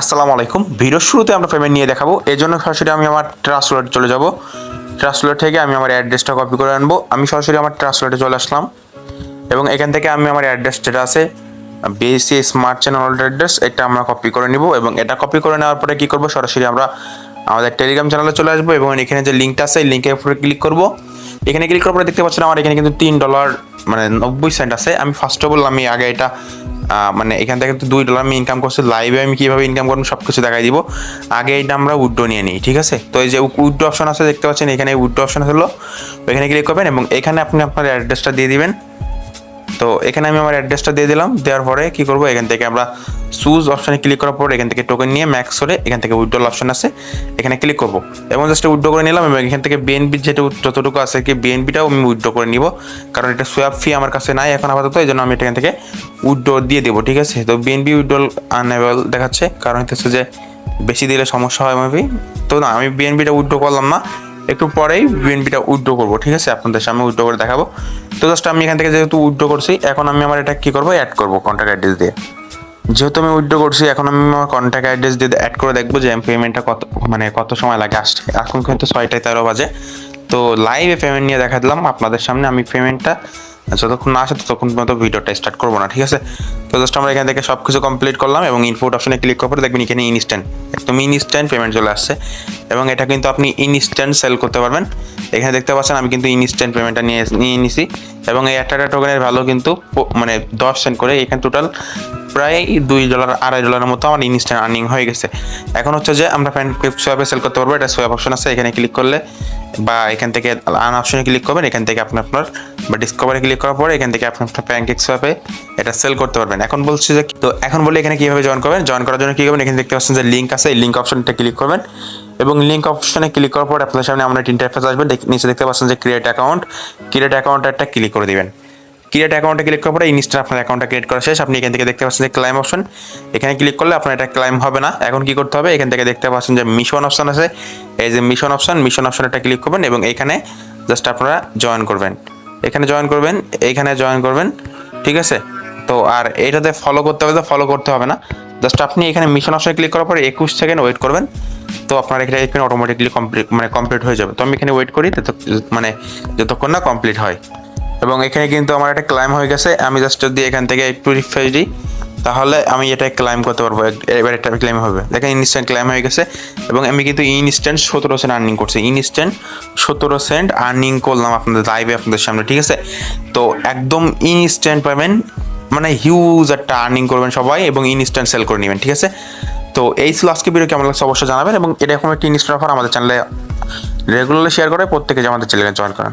আসসালামু আলাইকুম। ভিডিওর শুরুতে আমরা পেমেন্ট নিয়ে দেখাবো। এই জন্য সরাসরি আমি আমার ট্রান্সলেটে চলে যাব। ট্রান্সলেট থেকে আমি আমার অ্যাড্রেসটা কপি করে আনব। আমি সরাসরি আমার ট্রান্সলেটে চলে আসলাম। এবং এখান থেকে আমি আমার অ্যাড্রেস যেটা আছে বিএসসি স্মার্ট চ্যানেল অ্যাড্রেস এটা আমরা কপি করে নিব। এবং এটা কপি করে নেওয়ার পরে কী করব? সরাসরি আমরা আমাদের টেলিগ্রাম চ্যানেলে চলে আসব এবং এখানে যে লিঙ্কটা আছে এই লিঙ্কের উপরে ক্লিক করব। এখানে ক্লিক করার পরে দেখতে পাচ্ছেন আমার এখানে কিন্তু তিন ডলার মানে নব্বই সেন্ট আছে। আমি ফার্স্ট অফ অল আমি আগে এটা মানে এখান থেকে দুই ডলার আমি ইনকাম করছি লাইভে আমি কীভাবে ইনকাম করব সব কিছু দেখাই দিব। আগে এটা আমরা উইড্রো নিয়ে নিই, ঠিক আছে? তো এই যে উইড্রো অপশন আছে, দেখতে পাচ্ছেন, এখানে উইড্রো অপশন হলো এখানে ক্লিক করবেন এবং এখানে আপনি আপনার অ্যাড্রেসটা দিয়ে দিবেন। তো এখানে আমি আমার অ্যাড্রেসটা দিয়ে দিলাম। দেওয়ার পরে কি করব? এখান থেকে আমরা সুজ অপশানে ক্লিক করার পর এখান থেকে টোকেন নিয়ে ম্যাক্স করে এখান থেকে উইড্রল অপশন আছে, এখানে ক্লিক করব। এবং জাস্ট উইড্রো করে নিলাম এবং এখান থেকে বিএনবি যেটা, যতটুকু আছে কি বিএনপিটাও আমি উইড্রো করে নিব। কারণ এটা সোয়াপ ফি আমার কাছে নাই এখন আপাতত এই জন্য আমি এখান থেকে উইড্রো দিয়ে দেবো, ঠিক আছে? তো বিএনপি উইড্রল আনএবল দেখাচ্ছে। কারণ হচ্ছে যে বেশি দিলে সমস্যা হয় মেবি তো না, আমি বিএনপিটা উইড্রো করলাম না। একটু পরেই বিএনপিটা উইড্রো করব, ঠিক আছে? আপনাদের সামনে উইড্রো করে দেখাবো। তো জাস্ট আমি এখান থেকে যেহেতু উইড্রো করছি, এখন আমি আমার এটা কী করব? অ্যাড করব কন্ট্যাক্ট অ্যাড্রেস দিয়ে। যেহেতু আমি উইড্রো করছি, এখন আমি আমার কন্ট্যাক্ট অ্যাড্রেস দিয়ে অ্যাড করে দেখব যে পেমেন্টটা কত মানে কত সময় লাগে। আসতে এখন কিন্তু ছয়টায় তেরো বাজে। তো লাইভে পেমেন্ট নিয়ে দেখা দিলাম আপনাদের সামনে। আমি পেমেন্টটা যতক্ষণ না আসে ততক্ষণ পর্যন্ত ভিডিওটা স্টার্ট করব না, ঠিক আছে? তো জাস্ট আমরা এখান থেকে সব কিছু কমপ্লিট করলাম এবং ইনপুট অপশনে ক্লিক করার পরে দেখবেন এখানে ইনস্ট্যান্ট একদম ইনস্ট্যান্ট পেমেন্ট চলে আসছে। এবং এটা কিন্তু আপনি ইনস্ট্যান্ট সেল করতে পারবেন। এখানে দেখতে পাচ্ছেন, আমি কিন্তু ইনস্ট্যান্ট পেমেন্টটা নিয়ে নিয়ে নিছি। এবং এই একটা টোকেনের ভ্যালু কিন্তু মানে দশ সেন্ট করে, এখানে টোটাল প্রায় দুই ডলার আড়াই ডলারের মতো আমার ইনস্ট্যান্ট আর্নিং হয়ে গেছে। এখন হচ্ছে যে আমরা ফ্যান সোয়াপে সেল করতে পারব। এটা সোয়াপ অপশন আছে, এখানে ক্লিক করলে বা এখান থেকে আন অপশনে ক্লিক করবেন। এখান থেকে আপনি আপনার বা ডিসকভারে ক্লিক করার পরে এখান থেকে আপনি আপনার প্যানকেক সোয়াপে এটা সেল করতে পারবেন। এখন বলছি যে তো এখন বলি এখানে কীভাবে জয়েন করবেন? জয়েন করার জন্য কী করবেন? এখানে দেখতে পাচ্ছেন যে লিঙ্ক আছে, এই লিঙ্ক অপশনটা ক্লিক করবেন। এবং লিঙ্ক অপশনে ক্লিক করার পর আপনার সামনে আমরা ইন্টারফেস আসবে। নিচে দেখতে পাচ্ছেন যে ক্রিয়েট অ্যাকাউন্ট ক্রিয়েট অ্যাকাউন্ট একটা ক্লিক করে দেবেন। ক্রিয়েট অ্যাকাউন্টে ক্লিক করার পরে এই ইনস্টা আপনার অ্যাকাউন্টটা ক্রিয়েট করা শেষ। আপনি এখান থেকে দেখতে পাচ্ছেন যে ক্লাইম অপশন এখানে ক্লিক করলে আপনার এটা ক্লাইম হবে না। এখন কি করতে হবে? এখান থেকে দেখতে পাচ্ছেন যে মিশন অপশন আছে। এই যে মিশন অপশন মিশন অপশন একটা ক্লিক করবেন এবং এখানে জাস্ট আপনারা জয়েন করবেন। এখানে জয়েন করবেন, এইখানে জয়েন করবেন, ঠিক আছে? তো আর এটাতে ফলো করতে হবে তো ফলো করতে হবে না। জাস্ট আপনি এখানে মিশন অপশনে ক্লিক করার পরে একুশ সেকেন্ড ওয়েট করবেন, তো আপনার এখানে এখানে অটোমেটিকলি কমপ্লিট মানে কমপ্লিট হয়ে যাবে। তো আমি এখানে ওয়েট করি মানে যতক্ষণ না কমপ্লিট হয়। এবং এখানে কিন্তু আমার একটা ক্লাইম হয়ে গেছে, আমি জাস্ট যদি এখান থেকে একটু রিফ্রেশ দিই তাহলে আমি এটা ক্লাইম করতে পারব। এবার একটা ক্লাইম হবে। দেখেন ইনস্ট্যান্ট ক্লাইম হয়ে গেছে এবং আমি কিন্তু ইনস্ট্যান্ট সতেরো সেন্ট আর্নিং করছি। ইনস্ট্যান্ট সতেরো সেন্ট আর্নিং করলাম আপনাদের লাইভে আপনাদের সামনে, ঠিক আছে? তো একদম ইনস্ট্যান্ট পাবেন মানে হিউজ একটা আর্নিং করবেন সবাই এবং ইনস্ট্যান্ট সেল করে নেবেন, ঠিক আছে? তো এই ছিল আজকে ভিডিও কেমন লাগছে অবশ্যই জানাবেন এবং এটা এখন একটি ইনস্ট্যান্ট অফার আমাদের চ্যানেলে রেগুলারলি শেয়ার করে প্রত্যেকে আমাদের চ্যানেলে জয়েন করেন।